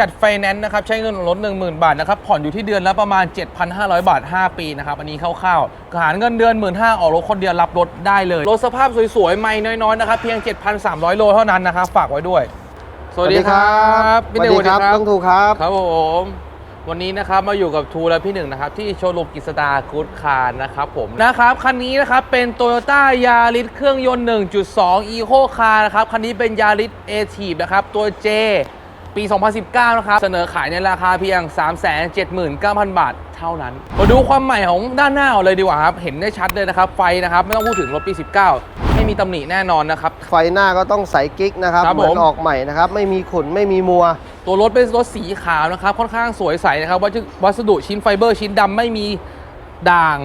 จัดไฟแนนซ์นะครับใช้เงินรถ10,000 บาทนะครับผ่อนอยู่ที่เดือนละประมาณ 7,500 บาท 5 ปีนะครับอันนี้คร่าวๆหารเงินเดือน 1 5 0 0ออกรถคนเดียวรับรถได้เลยรถสภาพสวยๆไม่น้อยๆนะครับเพียง 7,300 โลเท่านั้นนะครับฝากไว้ด้วย สวัสดีครับพี่หนึ่งสวัสดีครับต้องถูกครับครับผมวันนี้นะครับมาอยู่กับทูและพี่หนึ่งนะครับที่โชว์รูมกิษดากูดคาร์นะครับผมนะครับคันนี้นะครับเป็น t o y ยต้ายาริสเครื่องยนต์ 1.2 Eco Car นะครับคันนี้เป็นยาริส a t i v นะครับตัว J ปี 2019 นะครับ เสนอขายในราคาเพียง 379,000 บาทเท่านั้น มาดูความใหม่ของด้านหน้าก่อนเลยดีกว่าครับ เห็นได้ชัดเลยนะครับ ไฟนะครับ ไม่ต้องพูดถึงรถปี 19 ไม่มีตำหนิแน่นอนนะครับ ไฟหน้าก็ต้องใสกิ๊กนะครับ ครับเหมือนผมออกใหม่นะครับ ไม่มีขุ่นไม่มีมัว ตัวรถเป็นรถสีขาวนะครับ ค่อนข้างสวยใสนะครับวัสดุวัสดุชิ้นไฟเบอร์ชิ้นดำไม่มีด่าง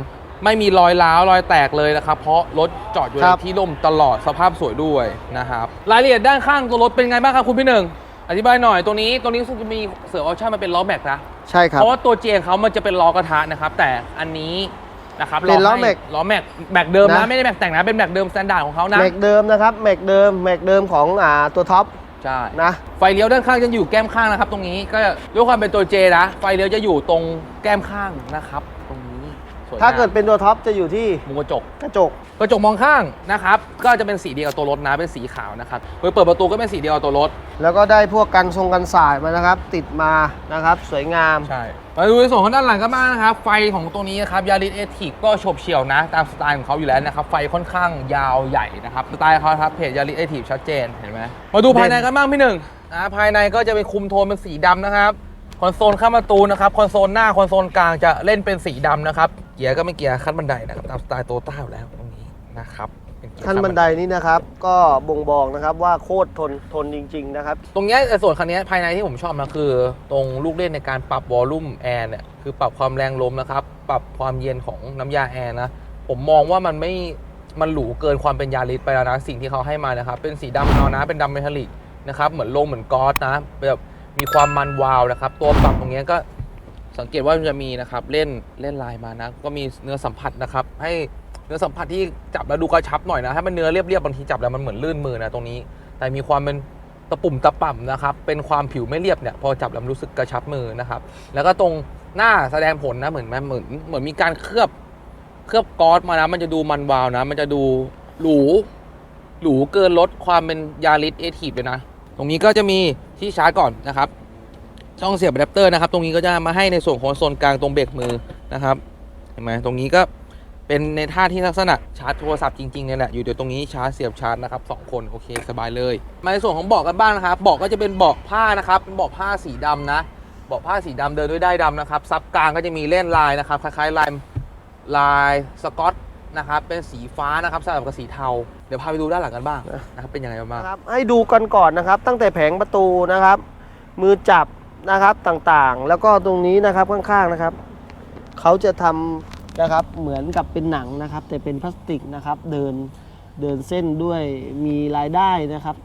ไม่มีรอยร้าวรอยแตกเลยนะครับ เพราะรถจอดอยู่ครัในบที่ร่มตลอดสภาพสวยด้วยนะครับ รายละเอียดด้านข้างตัวรถเป็นไงบ้างครับคุณพี่หนึ่ง อธิบายหน่อยตัวนี้ตัวนี้รู้สึกจะมีเสริมออปชั่นมาเป็นล้อแม็กนะ ใช่ครับ เพราะว่าตัวเจงเขามันจะเป็นล้อกระทะนะครับ แต่อันนี้นะครับเป็นล้อให้แม็กล้อแม็กแม็กเดิมนะนะ ไม่ได้แม็กแต่งนะเป็นแม็กเดิมสแตนดาร์ดของเขานะแม็กเดิมนะครับแม็กเดิมแม็กเดิมของอ่าตัวท็อปใช่นะ ไฟเลี้ยวด้านข้างจะอยู่แก้มข้างนะครับ ตรงนี้ก็ด้วยความเป็นตัวเจนะไฟเลี้ยวจะอยู่ตรงแก้มข้างนะครับ ตรงนี้สวยมถ้าเกิดเป็นตัวท็อปจะอยู่ที่มุมกระจก กระจก กระจกมองข้างนะครับก็จะเป็นสีเดียวกับตัวรถนะเป็นสีขาวนะครับเปิดเปิดประตูก็เป็นสีเดียวกับตัวรถแล้วก็ได้พวกกันทรงกันสายมานะครับ ติดมานะครับสวยงามใช่มาดูในส่วนของด้านหลังกันบ้างนะครับ ไฟของตัวนี้นะครับยาริสเอทีก็โฉบเฉี่ยวนะ ตามสไตล์ของเขาอยู่แล้วนะครับ ไฟค่อนข้างยาวใหญ่นะครับสไตล์เขาครับเพจยาริสเอทีชัดเจนเห็นไหมมาดูภายในกันบ้างพี่หนึ่งนะภายในก็จะเป็นคุมโทนเป็นสีดำนะครับคอนโซลข้างประตูนะครับคอนโซลหน้าคอนโซลกลางจะเล่นเป็นสีดำนะครับเกียร์ก็ไม่เกียร์ขั้นบันไดนะครับตามสไตล์โตต้าอยู่แล้วตรง นี้นะครับเป็เกียร์ขั้นบันไดนี้นะครับ ก็บ่งบอกนะครับว่าโคตรทนทนจริง ๆ นะครับ ตรงเนี้ยแต่ส่วนคันเนี้ยภายในที่ผมชอบนะคือ ตรงลูกเล่นในการปรับวอลลุ่มแอร์เนี่ยคือปรับความแรงลมนะครับ ปรับความเย็นของน้ำยาแอร์นะ ผมมองว่ามันไม่มันหรูเกินความเป็นยาริสไปแล้วนะ สิ่งที่เขาให้มานะครับ เป็นสีดำเงานะ เป็นดำเมทัลลิกนะครับเหมือนโลงเหมือนกอสนะแบบมีความมันวาวนะครับ ตัวปรับตรงเนี้ยก็สังเกตว่ามันจะมีนะครับเล่นเล่นลายมานะ ก็มีเนื้อสัมผัสนะครับให้ เนื้อสัมผัสที่จับแล้วดูกระชับหน่อยนะถ้ามันเนื้อเรียบๆบางทีจับแล้วมันเหมือนลื่นมือนะตรงนี้ แต่มีความเป็นตะปุ่มตะป่ำนะครับ เป็นความผิวไม่เรียบเนี่ยพอจับแล้วรู้สึกกระชับมือนะครับ แล้วก็ตรงหน้าแสดงผลนะเหมือนเหมือนเหมือนมีการเคลือบเคลือบก๊อสมานะมันจะดูมันวาวนะ มันจะดูหรูหรูเกินลดความเป็นยาริสเอทีฟเลยนะ ตรงนี้ก็จะมีที่ชาร์จก่อนนะครับ ช่องเสียบอะแดปเตอร์นะครับ ตรงนี้ก็จะมาให้ในส่วนของโซนกลางตรงเบรกมือนะครับ เห็นไหมตรงนี้ก็ เป็นในท่าที่ลักษณะชาร์จโทรศัพท์จริงๆเนี่ยแหละอยู่เดี๋ยวตรงนี้ชาร์จเสียบชาร์จนะครับสองคนโอเคสบายเลย มาในส่วนของเบาะกันบ้างนะครับเบาะก็จะเป็นเบาะผ้านะครับเป็นเบาะผ้าสีดำนะเบาะผ้าสีดำเดินด้วยได้ดำนะครับซับกลางก็จะมีเล่นลายนะครับคล้ายๆลายลายสกอตนะครับเป็นสีฟ้านะครับสลับกับสีเทา เดี๋ยวพาไปดูด้านหลังกันบ้างนะครับเป็นยังไงบ้างครับให้ดูกันก่อนนะครับ ตั้งแต่แผงประตูนะครับ มือจับนะครับต่างๆ แล้วก็ตรงนี้นะครับข้างๆนะครับเขาจะทำ นะครับ เหมือนกับเป็นหนังนะครับ แต่เป็นพลาสติกนะครับเดินเดินเส้นด้วยมีรายได้นะครับ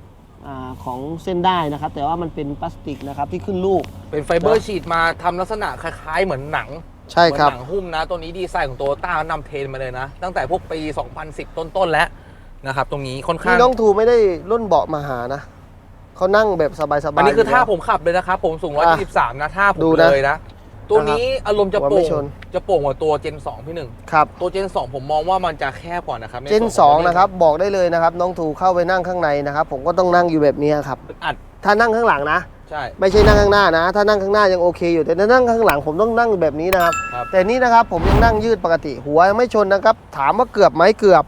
อาของเส้นได้นะครับ แต่ว่ามันเป็นพลาสติกนะครับที่ขึ้นลูก เป็นไฟเบอร์ฉีดมาทำลักษณะคล้ายๆ เหมือนหนังใช่ครับ เหมือนหนังหุ้มนะ ตัวนี้ดีไซน์ของโตโยต้านำเทรนด์มาเลยนะ ตั้งแต่พวกปี 2010 ต้นๆแล้วนะครับ ตรงนี้ค่อนข้างนี่น้องทูไม่ได้รุ่นเบาะมาหานะ เขานั่งแบบสบายๆอันนี้คือท่ายู่แล้วผมขับเลยนะครับ ผมสูง อะ123 นะท่าผมดูนะ เลยนะ ตัวนี้อารมณ์จะว่าโป่ไม่งชนจะโป่งกว่าตัว Gen 2พี่หนึ่งครับตัว Gen 2ผมมองว่ามันจะแคบกว่านะครับใเจนส่วข2นะครับ บอกได้เลยนะครับ น้องทูเข้าไปนั่งข้างในนะครับ ผมก็ต้องนั่งอยู่แบบนี้ครับอึดอัดถ้านั่งข้างหลังนะใช่ไม่ใช่นั่งข้างหน้านะ ถ้านั่งข้างหน้ายังโอเคอยู่แต่ถ้านั่งข้างหลังผมต้องนั่งแบบนี้นะครับครับแต่นี่นะครับผมยังนั่งยืดปกติหัวยังไม่ชนนะครับ ถามว่าเกือบไหมเกือบ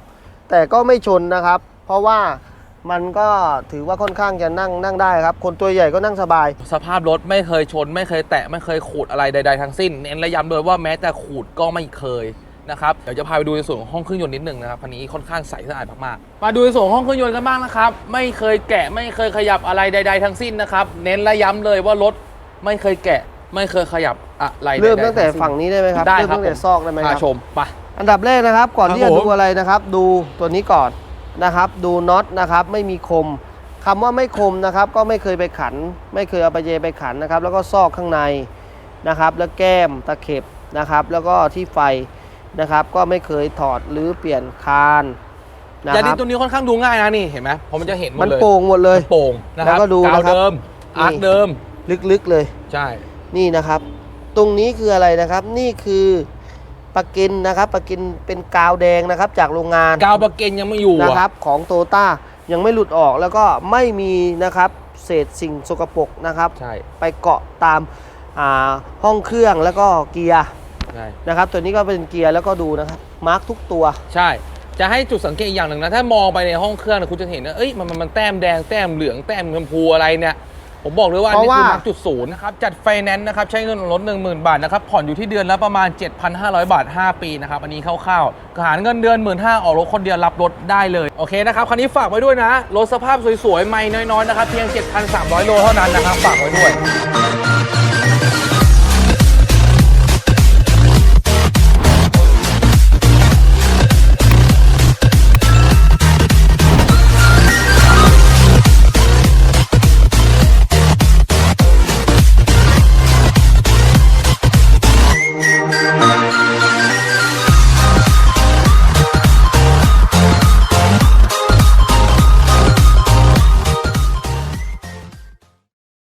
แต่ก็ไม่ชนนะครับ เพราะว่า มันก็ถือว่าค่อนข้างจะนั่งนั่งได้ครับ คนตัวใหญ่ก็นั่งสบาย สภาพรถไม่เคยชน ไม่เคยแตะ ไม่เคยขูดอะไรใด ๆ ทั้งสิ้นเน้นและย้ำเลยว่าแม้แต่ขูดก็ไม่เคยนะครับเดี๋ยวจะพาไปดูในส่วนของห้องเครื่องยนต์นิดหนึ่งนะครับคันนี้ค่อนข้างใสสะอาดมากๆมาดูในส่วนของห้องเครื่องยนต์กันบ้างนะครับ ไม่เคยแกะไม่เคยขยับอะไรใด ๆ ทั้งสิ้นนะครับเน้นและย้ำเลยว่ารถไม่เคยแกะ ไม่เคยขยับอะไรใดๆเริ่มตั้งแต่สิ้นฝั่งนี้ได้ไหมครับได้เริ่มครับตั้งแต่ผมซอกได้ไหมคพารับชมไปอันดับแรกนะครับ ก่อนครับที่จะผมดูอะไรนะครับ ดูตัวนี้ก่อน นะครับ ดูน็อตนะครับไม่มีคมคำว่าไม่คมนะครับ ก็ไม่เคยไปขัน ไม่เคยเอาไปเยไปขันนะครับ แล้วก็ซอกข้างในนะครับ แล้วแก้มตะเข็บนะครับ แล้วก็ที่ไฟนะครับ ก็ไม่เคยถอดหรือเปลี่ยนคานนะยาคริรัสบตัวนี้ค่อนข้างดูง่ายนะนี่เห็นไหมเพราะมันจะเห็นหมมัดนเลยโป่งหมดเลยมันโป่งนะครับแล้วก็ดูกาวนะครับเดิมอาร์คนี่เดิมลึกๆเลย ใช่ นี่นะครับ ตรงนี้คืออะไรนะครับ นี่คือ ปากกินนะครับปากกินเป็นกาวแดงนะครับจากโรงงานกาวประเกนยังไม่อยู่นะอะครับของโตต้ายังไม่หลุดออกแล้วก็ไม่มีนะครับเศษสิ่งสกปรกนะครับ ใช่ไปเกาะตามอ่าห้องเครื่องแล้วก็เกียร์ใช่นะครับ ตัวนี้ก็เป็นเกียร์แล้วก็ดูนะครับมาร์กทุกตัวใช่ จะให้จุดสังเกตอีกอย่างหนึ่งนะ ถ้ามองไปในห้องเครื่องนะคุณจะเห็นนะเอ้ยมันมันมันแต้มแดงแต้มเหลืองแต้มชมพูอะไรเนี่ย ผมบอกเลยว่าอันนี้เพราะคือว่ามาร์กจุดศูนย์นะครับ จัดไฟแนนซ์นะครับ ใช้เงินลด10,000 บาทนะครับ ผ่อนอยู่ที่เดือนละประมาณ 7,500 บาท 5 ปีนะครับ อันนี้คร่าวๆหารเงินเดือน 1 5 0 0 0ออกรถคนเดียวรับรถได้เลย โอเคนะครับคันนี้ฝากไว้ด้วยนะ รถสภาพสวยๆ ไม่น้อยๆ นะครับ เพียง 7,300 โลเท่านั้นนะครับ ฝากไว้ด้วย